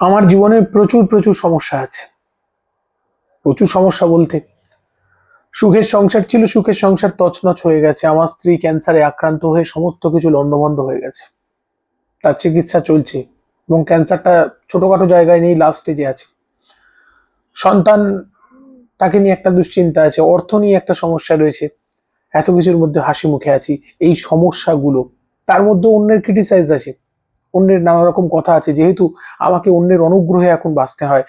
আমার জীবনে প্রচুর প্রচুর সমস্যা আছে। প্রচুর সমস্যা বলতে, সুখের সংসার ছিল, সুখের সংসার তছনছ হয়ে গেছে। আমার স্ত্রী ক্যান্সারে আক্রান্ত হয়ে সমস্ত কিছু লণ্ডভণ্ড হয়ে গেছে। তার চিকিৎসা চলছে এবং ক্যান্সারটা ছোটখাটো জায়গায় নেই লাস্ট স্টেজে আছে। সন্তান, তাকে নিয়ে একটা দুশ্চিন্তা আছে, অর্থ নিয়ে একটা সমস্যা রয়েছে। এত কিছুর মধ্যে হাসি মুখে আছি। এই সমস্যাগুলো, তার মধ্যে অন্যের ক্রিটিসাইজ আছে। অন্যের নানা রকম কথা আছে, যেহেতু আমাকে অন্যের অনুগ্রহে এখন বাঁচতে হয়।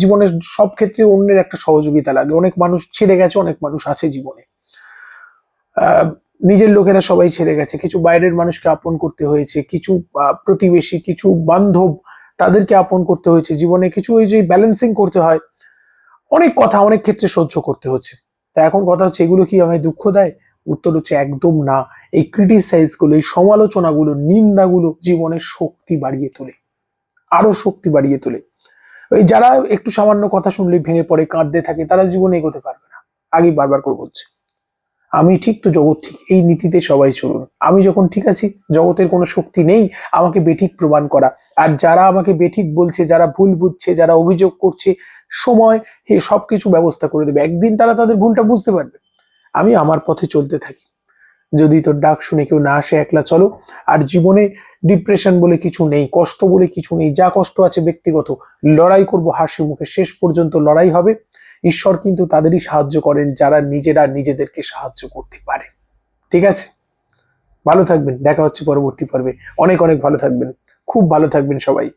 জীবনের সব ক্ষেত্রে অন্যের একটা সহযোগিতা লাগে। অনেক মানুষ ছেড়ে গেছে, অনেক মানুষ আছে জীবনে। নিজের লোকেরা সবাই ছেড়ে গেছে। কিছু বাইরের মানুষকে আপন করতে হয়েছে, কিছু প্রতিবেশী, কিছু বান্ধব তাদেরকে আপন করতে হয়েছে। জীবনে কিছু ওই যে ব্যালেন্সিং করতে হয়। অনেক কথা অনেক ক্ষেত্রে সহ্য করতে হচ্ছে। তা এখন কথা হচ্ছে, এগুলো কি আমায় দুঃখ দেয়? উত্তর হচ্ছে, একদম না। এই ক্রিটিসাইজগুলো এই সমালোচনাগুলো, নিন্দাগুলো জীবনের শক্তি বাড়িয়ে তোলে। আরও শক্তি বাড়িয়ে তোলে। ওই যারা একটু সামান্য কথা শুনলে ভেঙে পড়ে, কাঁদতে থাকে, তারা জীবনে এগোতে পারবে না। আগেই বারবার করে বলছে। আমি ঠিক তো জগৎ ঠিক, এই নীতিতে সবাই চলুন। আমি যখন ঠিক আছি, জগতের কোনো শক্তি নেই, আমাকে বেঠিক প্রমাণ করা। আর যারা আমাকে বেঠিক বলছে, যারা ভুল বুঝছে, যারা অভিযোগ করছে, সময় সবকিছু ব্যবস্থা করে দেবে। একদিন তারা তাদের ভুলটা বুঝতে পারবে। আমি আমার পথে চলতে থাকি। যদি তোর ডাক শুনে কেউ না আসে, একলা চলো। আর জীবনে ডিপ্রেশন বলে কিছু নেই, কষ্ট বলে কিছু নেই, যা কষ্ট আছে ব্যক্তিগত। লড়াই করব হাসি মুখে, শেষ পর্যন্ত লড়াই হবে। ঈশ্বর কিন্তু তাদেরই সাহায্য করেন, যারা নিজেরা নিজেদেরকে সাহায্য করতে পারে। ঠিক আছে? ভালো থাকবেন, দেখা হচ্ছে পরবর্তী পর্বে। অনেক অনেক ভালো থাকবেন। খুব ভালো থাকবেন সবাই।